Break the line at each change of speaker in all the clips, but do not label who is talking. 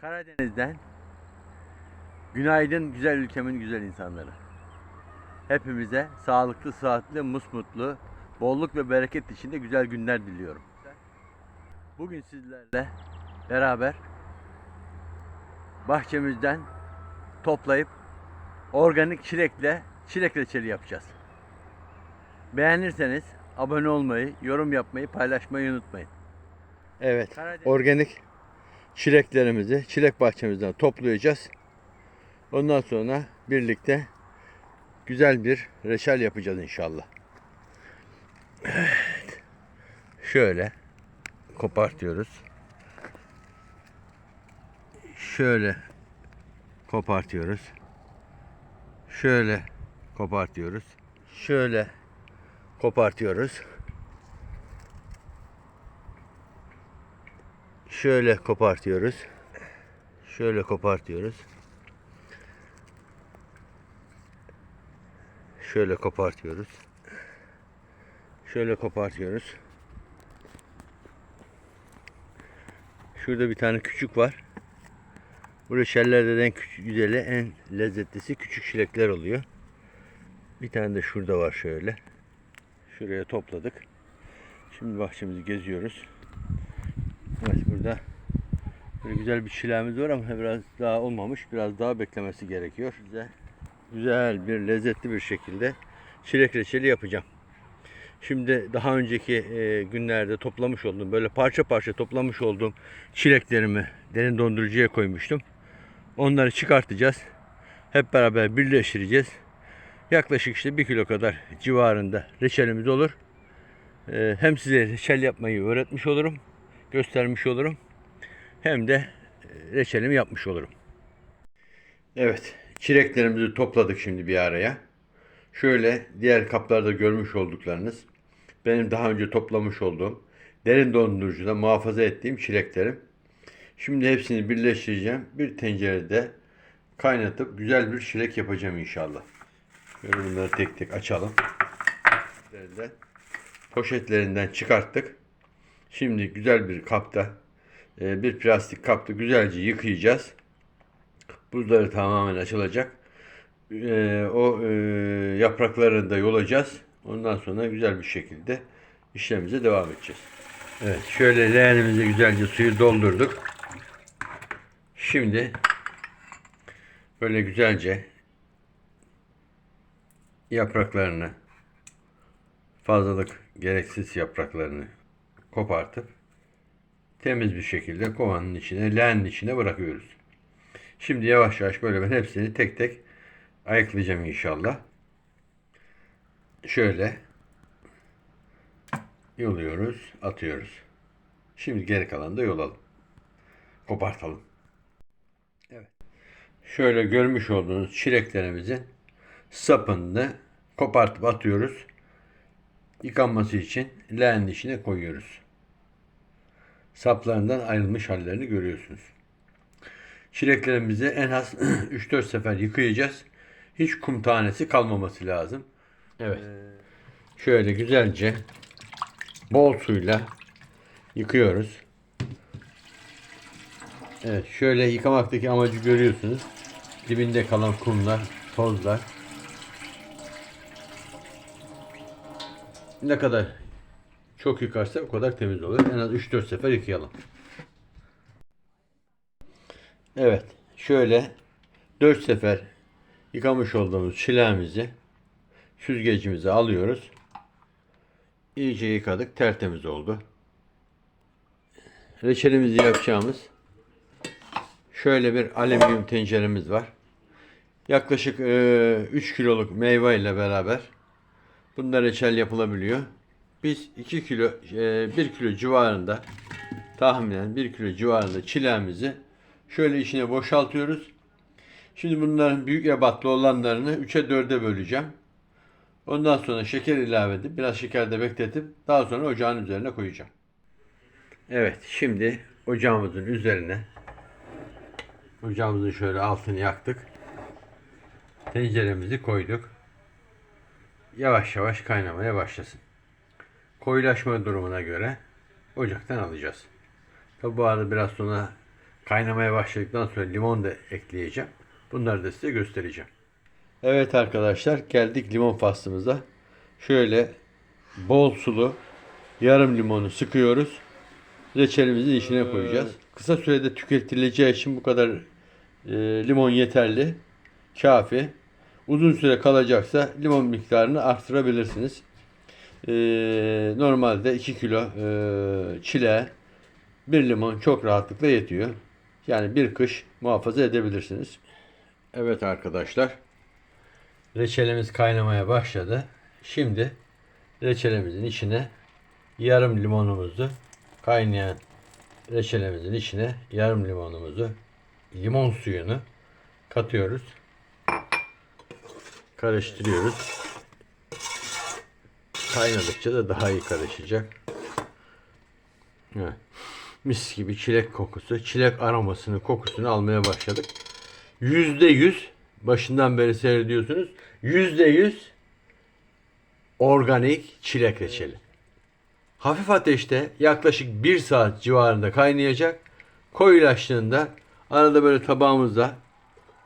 Karadeniz'den günaydın güzel ülkemin güzel insanları. Hepimize sağlıklı, sıhhatli, musmutlu, bolluk ve bereket içinde güzel günler diliyorum. Bugün sizlerle beraber bahçemizden toplayıp organik çilekle çilek reçeli yapacağız. Beğenirseniz abone olmayı, yorum yapmayı, paylaşmayı unutmayın. Evet,
Karadeniz-
organik çileklerimizi çilek bahçemizden toplayacağız. Ondan sonra birlikte güzel bir reçel yapacağız inşallah. Evet. Şöyle kopartıyoruz. Şöyle kopartıyoruz. Şöyle kopartıyoruz. Şöyle kopartıyoruz. Şöyle kopartıyoruz. Şöyle kopartıyoruz. Şöyle kopartıyoruz. Şöyle kopartıyoruz. Şurada bir tane küçük var. Bu reçellerden en küçük güzeli, en lezzetlisi küçük çilekler oluyor. Bir tane de şurada var şöyle. Şuraya topladık. Şimdi bahçemizi geziyoruz. Böyle güzel bir çileğimiz var ama biraz daha olmamış. Biraz daha beklemesi gerekiyor. Güzel, güzel bir lezzetli bir şekilde çilek reçeli yapacağım. Şimdi daha önceki e, günlerde toplamış olduğum böyle parça parça toplamış olduğum çileklerimi derin dondurucuya koymuştum. Onları çıkartacağız. Hep beraber birleştireceğiz. Yaklaşık işte bir kilo kadar civarında reçelimiz olur. E, hem size reçel yapmayı öğretmiş olurum göstermiş olurum. Hem de e, reçelimi yapmış olurum. Evet, çileklerimizi topladık şimdi bir araya. Şöyle diğer kaplarda görmüş olduklarınız benim daha önce toplamış olduğum derin dondurucuda muhafaza ettiğim çileklerim. Şimdi hepsini birleştireceğim. Bir tencerede kaynatıp güzel bir çilek yapacağım inşallah. Böyle bunları tek tek açalım. Poşetlerinden- çıkarttık. Şimdi güzel bir kapta, bir plastik kapta güzelce yıkayacağız. Buzları tamamen açılacak. E, O e, yapraklarını da yolacağız. Ondan sonra güzel bir şekilde işlemimize devam edeceğiz. Evet, şöyle leğenimize güzelce suyu doldurduk. Şimdi böyle güzelce yapraklarını fazlalık gereksiz yapraklarını kopartıp temiz bir şekilde kovanın içine, leğenin içine bırakıyoruz. Şimdi yavaş yavaş böyle ben hepsini tek tek ayıklayacağım inşallah. Şöyle yoluyoruz, atıyoruz. Şimdi geri kalanı da yolalım. Kopartalım. Evet. Şöyle görmüş olduğunuz çileklerimizin sapını kopartıp atıyoruz yıkanması için leğenin içine koyuyoruz. Saplarından ayrılmış hallerini görüyorsunuz. Çileklerimizi en az 3-4 sefer yıkayacağız. Hiç kum tanesi kalmaması lazım. Evet. Şöyle güzelce bol suyla yıkıyoruz. Evet, şöyle yıkamaktaki amacı görüyorsunuz. Dibinde kalan kumlar, tozlar Ne kadar çok yıkarsa o kadar temiz olur. En az 3-4 sefer yıkayalım. Evet. Şöyle 4 sefer yıkamış olduğumuz çileğimizi süzgecimize alıyoruz. İyice yıkadık. Tertemiz oldu. Reçelimizi yapacağımız şöyle bir alüminyum tenceremiz var. Yaklaşık e, 3 kiloluk meyve ile beraber Bunda reçel yapılabiliyor. Biz 2 kilo, 1 kilo civarında tahminen 1 kilo civarında çileğimizi şöyle içine boşaltıyoruz. Şimdi bunların büyük ebatlı olanlarını 3'e 4'e böleceğim. Ondan sonra şeker ilave edip biraz şeker de bekletip daha sonra ocağın üzerine koyacağım. Evet şimdi ocağımızın üzerine ocağımızın şöyle altını yaktık. Tenceremizi koyduk yavaş yavaş kaynamaya başlasın. Koyulaşma durumuna göre ocaktan alacağız. Tabi bu arada biraz sonra kaynamaya başladıktan sonra limon da ekleyeceğim. Bunları da size göstereceğim. Evet arkadaşlar geldik limon faslımıza. Şöyle bol sulu yarım limonu sıkıyoruz. Reçelimizin içine koyacağız. Kısa sürede tüketileceği için bu kadar e, limon yeterli. Kafi. Uzun süre kalacaksa limon miktarını arttırabilirsiniz. E, normalde 2 kilo e, çile bir limon çok rahatlıkla yetiyor. Yani bir kış muhafaza edebilirsiniz. Evet arkadaşlar. Reçelimiz kaynamaya başladı. Şimdi reçelimizin içine yarım limonumuzu kaynayan reçelimizin içine yarım limonumuzu limon suyunu katıyoruz. Karıştırıyoruz. Kaynadıkça da daha iyi karışacak. Evet. Mis gibi çilek kokusu, çilek aromasını, kokusunu almaya başladık. Yüzde yüz, başından beri seyrediyorsunuz. Yüzde yüz organik çilek reçeli. Hafif ateşte yaklaşık bir saat civarında kaynayacak. Koyulaştığında arada böyle tabağımızda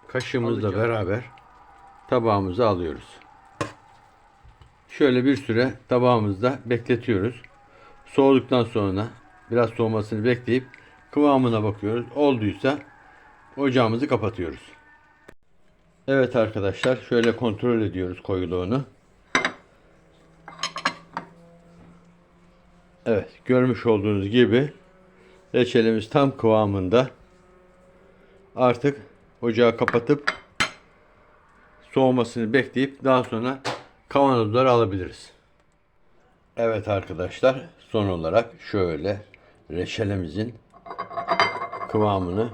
kaşığımızla beraber tabağımıza alıyoruz. Şöyle bir süre tabağımızda bekletiyoruz. Soğuduktan sonra biraz soğumasını bekleyip kıvamına bakıyoruz. Olduysa ocağımızı kapatıyoruz. Evet arkadaşlar şöyle kontrol ediyoruz koyuluğunu. Evet görmüş olduğunuz gibi reçelimiz tam kıvamında. Artık ocağı kapatıp soğumasını bekleyip daha sonra kavanozlara alabiliriz. Evet arkadaşlar son olarak şöyle reçelemizin kıvamını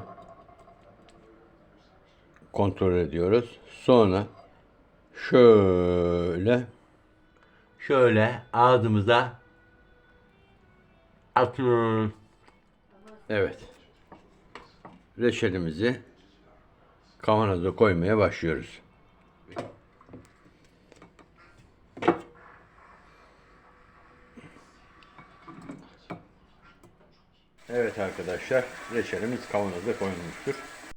kontrol ediyoruz. Sonra şöyle şöyle ağzımıza atıyoruz. Evet. Reçelimizi kavanoza koymaya başlıyoruz. Evet arkadaşlar reçelimiz kavanoza konulmuştur.